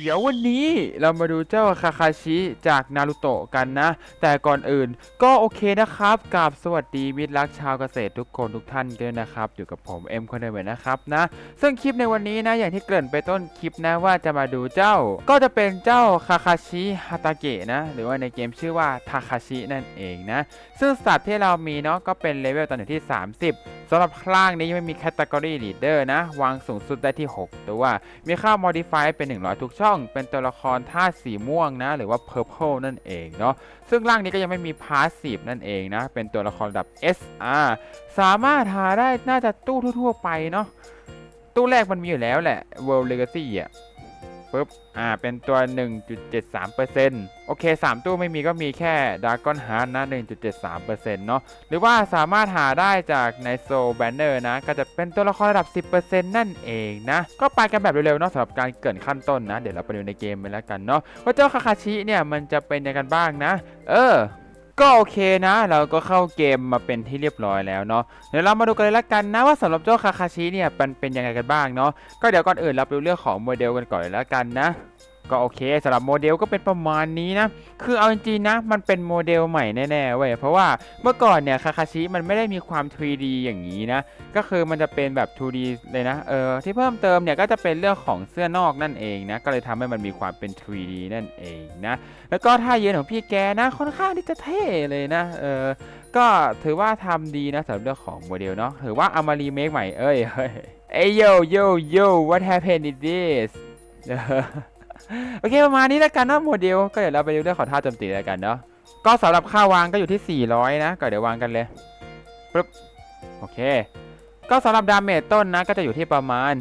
เดี๋ยววันนี้เรามาดูเจ้าคาคาชิจากนารูโตะกันนะ แต่ก่อนอื่นก็โอเคนะครับกับสวัสดีมิตรรักชาวเกษตรทุกคนทุกท่านกันด้วยนะครับ อยู่กับผมเอ็มคนเดิมเหมือนนะครับนะ ซึ่งคลิปในวันนี้นะอย่างที่เกริ่นไปต้นคลิปนะว่าจะมาดูเจ้า ก็จะเป็นเจ้าคาคาชิฮาตาเกะนะ หรือว่าในเกมชื่อว่าทาคาชินั่นเองนะ ซึ่งสัตว์ที่เรามีเนาะก็เป็นเลเวลตอนอยู่ที่ 30 สำหรับคล่างนี้ยังไม่มีแคตตากรีลีดเดอร์นะ วางสูงสุดได้ที่6ตัวมีค่า modify เป็น 100 ทุกช่อง เป็นตัวละครธาสีม่วงนะ หรือว่า purple นั่นเองเนาะซึ่งร่างนี้ก็ยังไม่มี passive นั่นเองนะ เป็นตัวละครระดับ SR สามารถหาได้น่าจะตู้ทั่วๆไปเนาะตู้แรกมันมีอยู่แล้วแหละ World Legacy อะ ปุ๊บ อ่า เป็นตัว 1.73%โอเค 3 ตู้ไม่มีก็มีแค่ Dragon Heart นะ 1.73%เนาะหรือว่าสามารถหาได้จากใน Soul Banner นะ ก็จะเป็นตัวละครระดับ 10%นั่นเองนะ ก็ไปกันแบบเร็วๆเนาะสำหรับการเกินขั้นต้นนะ เดี๋ยวเราไปดูในเกมไปแล้วกันเนาะว่าเจ้าคาคาชิเนี่ยมันจะเป็นยังไงกันบ้างนะ เออ ก็โอเคนะ เราก็เข้าเกมมาเป็นที่เรียบร้อยแล้วเนาะเดี๋ยวเรามาดูกันเลยละกันนะว่าสำหรับเจ้าคาคาชิเนี่ยมันเป็นยังไงกันบ้างเนาะก็เดี๋ยวก่อนอื่นเราไปเรื่องของโมเดลกันก่อนเลยละกันนะ ก็โอเคสำหรับโมเดลก็เป็นประมาณนี้นะ คือเอาจริงๆนะ มันเป็นโมเดลใหม่แน่ๆเว้ยเพราะว่าเมื่อก่อนเนี่ยคาคาชิมันไม่ได้มีความ 3D อย่างนี้นะ ก็คือมันจะเป็นแบบ 2D เลยนะเออที่เพิ่มเติมเนี่ยก็จะเป็นเรื่องของเสื้อนอกนั่นเองนะก็เลยทำให้มันมีความเป็น 3D นั่นเองนะแล้วก็ท่ายืนของพี่แกนะค่อนข้างที่จะเท่เลยนะเออก็ถือว่าทำดีนะสำหรับเรื่องของโมเดลเนาะถือว่าเอามารีเมคใหม่เอ้ยเฮ้ยเอ้ยโยโยโย what happened in this โอเคประมาณนี้แล้วกันเนาะโมเดล ก็เดี๋ยวเราไปดูเรื่องของท่าโจมตีแล้วกันเนาะก็สำหรับค่าวางก็อยู่ที่ 400 นะ ก็เดี๋ยววางกันเลยปึ๊บโอเค ก็สำหรับดาเมจต้นนะ ก็จะอยู่ที่ประมาณ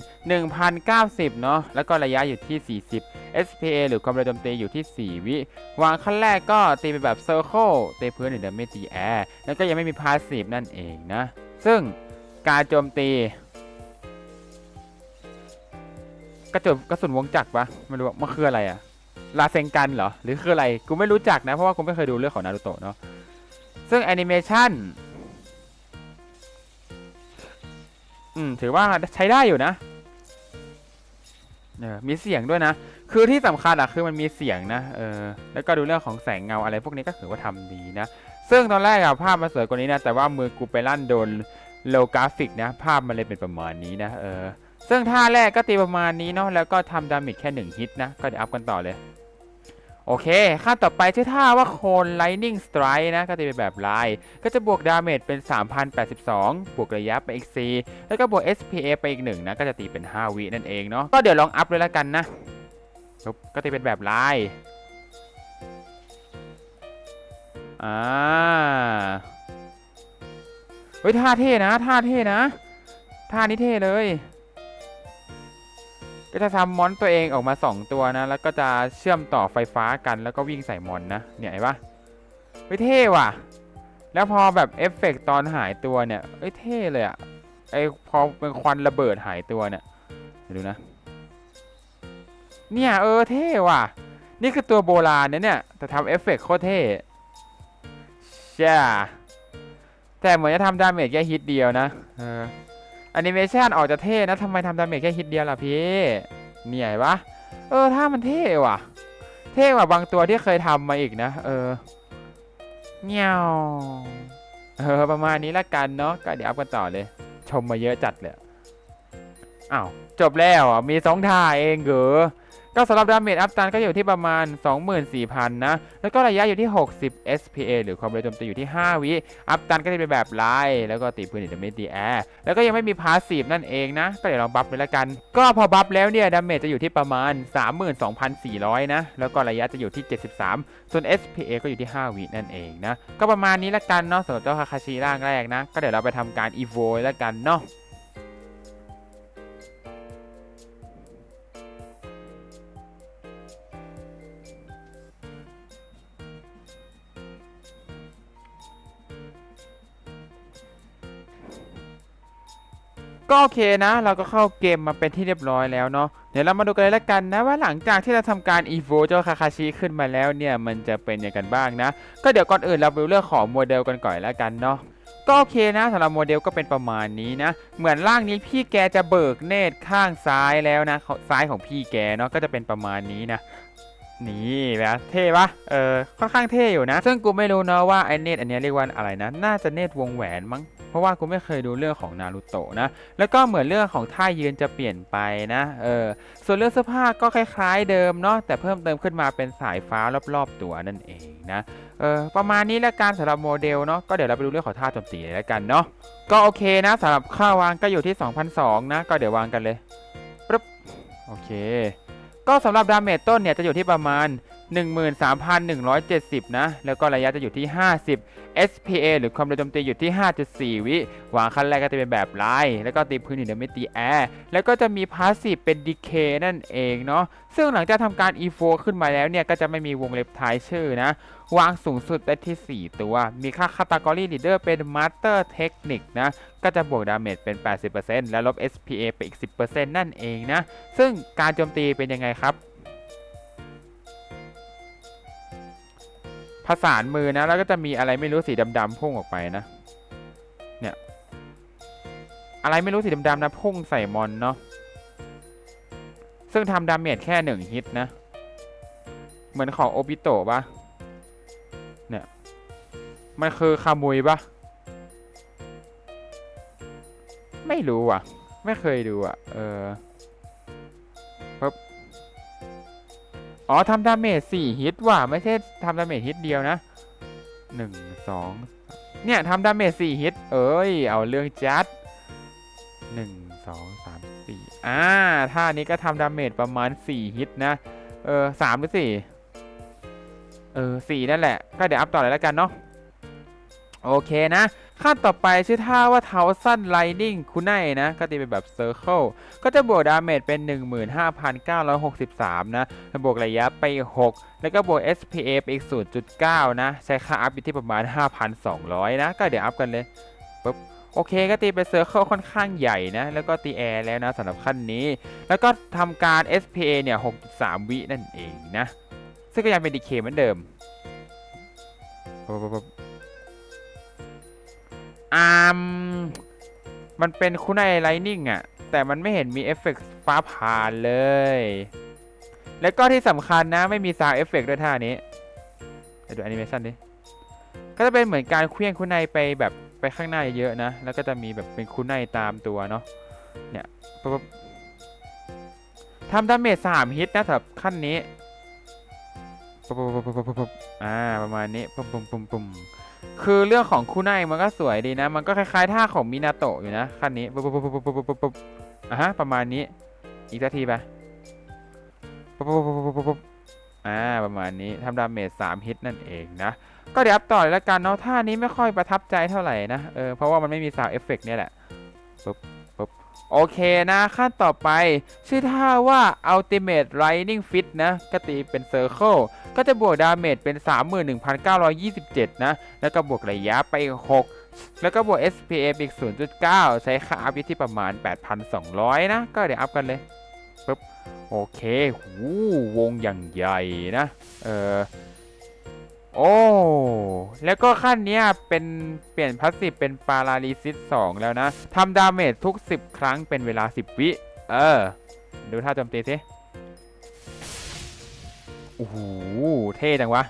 1,090 เนาะแล้วก็ระยะอยู่ที่ 40 SPA หรือความเร็วโจมตีอยู่ที่ 4 วิ วางขั้นแรกก็ตีไปแบบเซอร์เคิลตีพื้นหรือเดิมไม่ตีแอร์แล้วก็ยังไม่มีพาสซีฟนั่นเองนะ ซึ่งการโจมตี กระจุกระสุนวงจักรปะไม่รู้ว่ามันคืออะไรอะลาเซงกันเหรอ หรือคืออะไร กูไม่รู้จักนะ เพราะว่ากูไม่เคยดูเรื่องของนารูโตะเนาะ ซึ่งแอนิเมชันอืม ถือว่าใช้ได้อยู่นะเออมีเสียงด้วยนะ คือที่สำคัญอะคือมันมีเสียงนะ เออ แล้วก็ดูเรื่องของแสงเงาอะไรพวกนี้ก็ถือว่าทำดีนะ ซึ่งตอนแรกอะภาพมันสวยกว่านี้นะ แต่ว่ามือกูไปลั่นโดนโลกราฟิกนะ ภาพมันเลยเป็นประมาณนี้นะ เออ ซึ่งท่าแรกก็ตีประมาณนี้เนาะแล้วก็ทำดาเมจแค่หนึ่งฮิตนะ ก็เดี๋ยวอัพกันต่อเลย โอเคขั้นต่อไปชื่อท่าว่าโคนไลนิ่งสไตร์นะ ก็จะเป็นแบบลาย ก็จะบวกดาเมจเป็น 3,082 บวกระยะไปอีก 4 แล้วก็บวก SPA ไปอีก 1 นะ ก็จะตีเป็น 5 วินั่นเองเนาะก็เดี๋ยวลองอัพเลยละกันนะก็ตีเป็นแบบลายอ่าเฮ้ยท่าเท่นะท่าเท่นะท่านี้เท่เลย ก็จะทำมอนตัวเองออกมา 2 ตัวนะ แล้วก็จะเชื่อมต่อไฟฟ้ากันแล้วก็วิ่งใส่มอนนะ เนี่ยเห็นปะเฮ้ยเท่ว่ะ แล้วพอแบบเอฟเฟกต์ตอนหายตัวเนี่ยเอ้ยเท่เลยอะไอพอเป็นควันระเบิดหายตัวเนี่ยดูนะ เนี่ยเออเท่ว่ะ นี่คือตัวโบราณนะเนี่ย แต่ทำเอฟเฟกต์โคตรเท่ใช่แต่เหมือนจะทำดาเมจแค่ฮิตเดียวนะ เออ แอนิเมชันออกจะเท่นะทำไมทำดาเมจแค่ฮิตเดียวล่ะพี่เนี่ยเห็นปะเออถ้ามันเท่ว่ะ เท่กว่าบางตัวที่เคยทำมาอีกนะ เออเงี้ยวเออประมาณนี้ละกันเนาะก็เดี๋ยวอัพกันต่อเลย ชมมาเยอะจัดเลยอ้าวจบแล้วอะมีสองท่าเองเหรอ ก็สำหรับดาเมจอัพตันก็อยู่ที่ประมาณ 24,000 นะ แล้วก็ระยะอยู่ที่ 60 SPA หรือความเร็วโจมตีอยู่ที่ 5 วิอัพตันก็จะเป็นแบบไลน์แล้วก็ตีพื้นอินเตอร์เมดีแอร์แล้วก็ยังไม่มีพาสซีฟนั่นเองนะ ก็เดี๋ยวลองบัฟเลยละกัน ก็พอบัฟแล้วเนี่ยดาเมจจะอยู่ที่ประมาณ 32,400 นะ แล้วก็ระยะจะอยู่ที่ 73 ส่วน SPA ก็อยู่ที่ 5 วินั่นเองนะ ก็ประมาณนี้ละกันเนาะสำหรับเจ้าคาคาชิร่างแรกนะ ก็เดี๋ยวเราไปทำการอีโวละกันเนาะ ก็โอเคนะ เราก็เข้าเกมมาเป็นที่เรียบร้อยแล้วเนาะเดี๋ยวเรามาดูกันเลยละกันนะว่าหลังจากที่เราทำการอีโวเจ้าคาคาชิขึ้นมาแล้วเนี่ยมันจะเป็นยังไงกันบ้างนะ ก็เดี๋ยวก่อนอื่นเราไปเรื่องของโมเดลกันก่อนละกันเนาะก็โอเคนะสำหรับโมเดลก็เป็นประมาณนี้นะ เหมือนร่างนี้พี่แกจะเบิกเนตรข้างซ้ายแล้วนะซ้ายของพี่แกเนาะก็จะเป็นประมาณนี้นะนี่แบบเท่ปะเออค่อนข้างเท่อยู่นะ ซึ่งกูไม่รู้เนาะว่าไอเนตรอันนี้เรียกว่าอะไรนะ น่าจะเนตรวงแหวนมั้ง เพราะว่ากูไม่เคยดูเรื่องของนารูโตะนะ แล้วก็เหมือนเรื่องของท่ายืนจะเปลี่ยนไปนะ เออ ส่วนเรื่องเสื้อผ้าก็คล้าย ๆ เดิมเนาะ แต่เพิ่มเติมขึ้นมาเป็นสายฟ้ารอบๆตัวนั่นเองนะ เออ ประมาณนี้ละกันสำหรับโมเดลเนาะ ก็เดี๋ยวเราไปดูเรื่องของท่าโจมตีเลยละกันเนาะ ก็โอเคนะสำหรับค่าวางก็อยู่ที่ 2,002นะ ก็เดี๋ยววางกันเลยปึ๊บ โอเค ก็สำหรับดาเมจต้นเนี่ยจะอยู่ที่ประมาณ 13,170 นะ แล้วก็ระยะจะอยู่ที่ 50 SPA หรือความเร็วโจมตีอยู่ที่ 5.4 วิวางขั้นแรกก็จะเป็นแบบไล่แล้วก็ตีพื้นอยู่เดียวไม่ตีแอร์แล้วก็จะมีพาสซีฟเป็น Decay นั่นเองเนาะซึ่งหลังจากทำการ E4 ขึ้นมาแล้วเนี่ย ก็จะไม่มีวงเล็บท้ายชื่อนะ วางสูงสุดได้ที่ 4 ตัว มีค่า Category Leader เป็น Master Technique นะ ก็จะบวกดาเมจเป็น 80%และลบ SPA ไปอีก 10%นั่นเองนะ ซึ่งการโจมตีเป็นยังไงครับ ผสานมือนะ แล้วก็จะมีอะไรไม่รู้สีดำๆพุ่งออกไปนะ เนี่ย อะไรไม่รู้สีดำๆนะพุ่งใส่มอนเนาะ ซึ่งทำดาเมจแค่หนึ่งฮิตนะ เหมือนของโอบิโตะปะเนี่ย มันคือคามุยปะไม่รู้อะ ไม่เคยดูอะ เออ อ๋อทำดาเมจสี่ฮิตว่ะไม่ใช่ทำดาเมจฮิตเดียวนะหนึ่งสองเนี่ยทำดาเมจสี่ฮิต เอ้ย เอาเรื่องจัดหนึ่งสองสามสี่อ่าท่านี้ก็ทำดาเมจประมาณสี่ฮิตนะ เออสามหรือสี่เออสี่นั่นแหละ ก็เดี๋ยวอัพต่อเลยแล้วกันเนาะโอเคนะ ขั้นต่อไปชื่อท่าว่าเทาสั้นไลนิ่งคุณไนนะ ก็ตีเป็นแบบเซอร์เคิลก็จะบวกดาเมจเป็น 15,963 นะบวกระยะไป 6 แล้วก็บวก SPA ไปอีก 0.9 นะ ใช้ค่าอัพอยู่ที่ประมาณ 5,200 นะ ก็เดี๋ยวอัพกันเลยปุ๊บโอเคก็ตีเป็นเซอร์เคิลค่อนข้างใหญ่นะ แล้วก็ตีแอร์แล้วนะสำหรับขั้นนี้ แล้วก็ทำการ SPA เนี่ย 6.3 วินั่นเองนะ ซึ่งก็ยังเป็น DK เคเหมือนเดิมปุ๊บปุ๊บปุ๊บ อ่ามมันเป็นคุณไอไลนิ่งอะแต่มันไม่เห็นมีเอฟเฟกต์ฟ้าผ่านเลย แล้วก็ที่สำคัญนะไม่มีซาวเอฟเฟกต์ด้วยท่านี้เดี๋ยวดูแอนิเมชันดิก็จะเป็นเหมือนการเคลื่อนคุณไนไปแบบไปข้างหน้าเยอะๆนะ แล้วก็จะมีแบบเป็นคุณไนตามตัวเนาะ เนี่ยปุ๊บทำดาเมจสามฮิตนะสำหรับขั้นนี้ปุ๊บปุ๊บปุ๊บปุ๊บปุ๊บอ่าประมาณนี้ปุ๊บปุ๊บปุ๊บปุ๊บ คือเรื่องของคู่ไนมันก็สวยดีนะ มันก็คล้ายๆท่าของมินาโตะอยู่นะขั้นนี้ปุ๊บปุ๊บปุ๊บปุ๊บปุ๊บปุ๊บปุ๊บอะฮะประมาณนี้อีกสักทีไปปุ๊บปุ๊บปุ๊บปุ๊บปุ๊บปุ๊บอ่าประมาณนี้ทำดาเมจสามฮิตนั่นเองนะ ก็เดี๋ยวอัพต่อเลยละกันเนาะท่านี้ไม่ค่อยประทับใจเท่าไหร่นะเออเพราะว่ามันไม่มีสาวเอฟเฟกต์เนี่ยแหละปุ๊บ ปุ๊บโอเคนะขั้นต่อไป ชื่อท่าว่า Ultimate Lightning Fit นะกตีเป็น Circle ก็จะบวกดาเมจเป็น 31,927 นะ แล้วก็บวกระยะไป 6 แล้วก็บวก SPF อีก 0.9 ใช้ค่าอัพอยู่ที่ประมาณ 8,200 นะ ก็เดี๋ยวอัพกันเลยปึ๊บโอเคหูวงอย่างใหญ่นะ เออ แล้วก็ขั้นนี้เป็นเปลี่ยนพาสซีฟเป็นปาราลิซิส2แล้วนะทำดาเมจทุก 10 ครั้งเป็นเวลา 10 วิ เออ ดูท่าโจมตีสิโอ้โหเท่จังวะ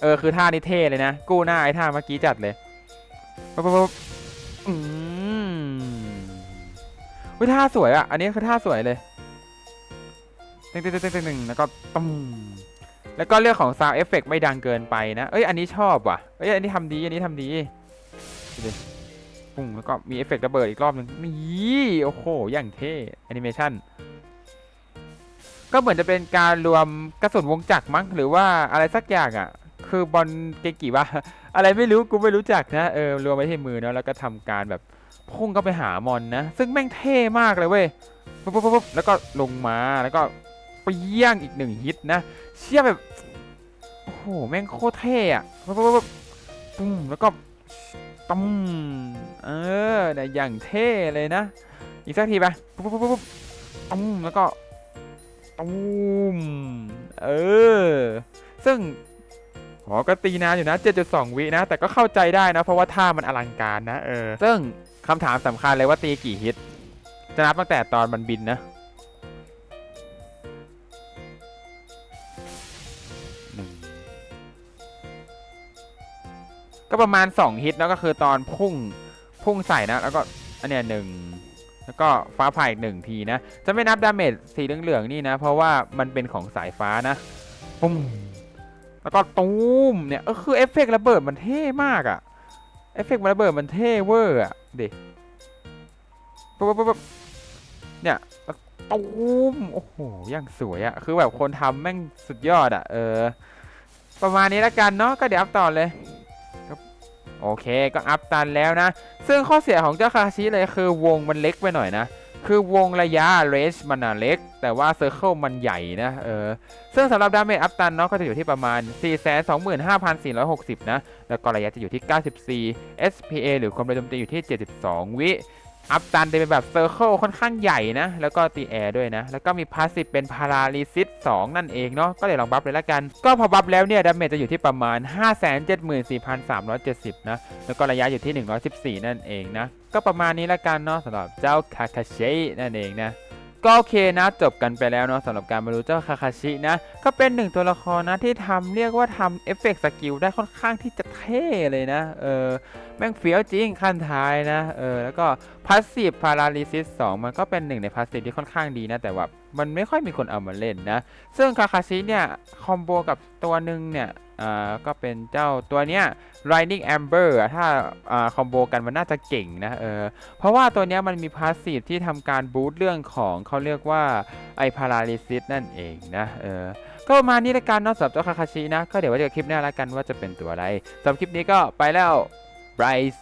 เออ คือท่านี้เท่เลยนะ กู้หน้าไอ้ท่าเมื่อกี้จัดเลยปั๊บปั๊บปั๊บอืมวิท่าสวยอะอันนี้คือท่าสวยเลยตึงตึงตึงตึงตึงตึงแล้วก็ตุ้ม แล้วก็เรื่องของซาวเอฟเฟกไม่ดังเกินไปนะ เอ้ยอันนี้ชอบว่ะ เอ้ยอันนี้ทำดี อันนี้ทำดีปุ้งแล้วก็มีเอฟเฟกต์ระเบิดอีกรอบหนึงนี่โอ้โห อย่างเท่แอนิเมชันก็เหมือนจะเป็นการรวมกระสุนวงจักรมั้งหรือว่าอะไรสักอย่างอะ คือบอลเกกิวะอะไรไม่รู้กูไม่รู้จักนะเออรวมไว้ที่มือเนาะแล้วก็ทำการแบบพุ่งก็ไปหามอนนะ ซึ่งแม่งเท่มากเลยเว้ยปุ๊บปุ๊บปุ๊บแล้วก็ลงมาแล้วก็ เปี้ยงอีกหนึ่งฮิตนะ เชี่ยแบบ โอ้โห แม่งโคตรเท่อะปุ๊บปุ๊บปุ๊บปุ้มแล้วก็ตุ้มเออเนี่ยอย่างเท่เลยนะ อีกสักทีไปปุ๊บปุ๊บปุ๊บตุ้มแล้วก็ตูมเออ ซึ่งโหอก็ตีนานอยู่นะ 7.2 วินะ แต่ก็เข้าใจได้นะ เพราะว่าท่ามันอลังการนะ เออ ซึ่งคำถามสำคัญเลยว่าตีกี่ฮิต จะนับตั้งแต่ตอนมันบินนะ ก็ประมาณ 2 ฮิตแล้วก็คือตอนพุ่งพุ่งใส่นะ แล้วก็อันเนี้ยหนึ่งแล้วก็ฟ้าผ่าอีกหนึ่งทีนะ จะไม่นับดาเมจสีเหลืองๆนี่นะ เพราะว่ามันเป็นของสายฟ้านะปุ้มแล้วก็ตูมเนี่ยเออคือเอฟเฟกต์ระเบิดมันเท่มากอะเอฟเฟกต์ระเบิดมันเท่เวอร์อะดิปุ๊บปุ๊บปุ๊บเนี่ยตูมโอ้โหยังสวยอะคือแบบคนทำแม่งสุดยอดอะเออประมาณนี้ละกันเนาะก็เดี๋ยวอัพต่อเลย โอเคก็อัพตันแล้วนะ ซึ่งข้อเสียของเจ้าคาชิเลยคือวงมันเล็กไปหน่อยนะ คือวงระยะเรสมันอะเล็ก แต่ว่าเซอร์เคิลมันใหญ่นะเออซึ่งสำหรับดาเมจอัพตันเนาะก็จะอยู่ที่ประมาณ 425,460 นะ แล้วก็ระยะจะอยู่ที่ 94 SPA หรือความเร็วโจมตีอยู่ที่ 72 วิ อัพตันจะเป็นแบบเซอร์เคิลค่อนข้างใหญ่นะ แล้วก็ตีแอร์ด้วยนะ แล้วก็มีพาสซีฟเป็นพาราลิซิส2นั่นเองเนาะ ก็เลยลองบัฟเลยละกัน ก็พอบัฟแล้วเนี่ยดาเมจจะอยู่ที่ประมาณ 574,370 นะ แล้วก็ระยะอยู่ที่ 114 นั่นเองนะ ก็ประมาณนี้ละกันเนาะสำหรับเจ้าคาคาเชนั่นเองนะ ก็โอเคนะจบกันไปแล้วเนาะสำหรับการมารู้เจ้าคาคาชินะก็เป็นหนึ่งตัวละครนะที่ทำเรียกว่าทำเอฟเฟกต์สกิลได้ค่อนข้างที่จะเท่เลยนะเออแม่งเฟี้ยวจริงขั้นท้ายนะเออแล้วก็พาสซีฟพาราลิซิส2มันก็เป็นหนึ่งในพาสซีฟที่ค่อนข้างดีนะแต่ว่า มันไม่ค่อยมีคนเอามาเล่นนะ ซึ่งคาคาชิเนี่ย คอมโบกับตัวหนึ่งเนี่ยก็เป็นเจ้าตัวเนี้ย Riding Amber อะถ้าอคอมโบกันมันน่าจะเก่งนะเออเพราะว่าตัวเนี้ยมันมีพาสซีฟที่ทำการบูตเรื่องของเขาเรียกว่าไอพาราลิซิสนั่นเองนะเออก็ประมาณนี้ละกันนาะสำหรับเจ้าคาคาชินะ ก็เดี๋ยวไว้เจอคลิปหน้าละกันว่าจะเป็นตัวอะไรสำหรับคลิปนี้ก็ไปแล้ว Bryce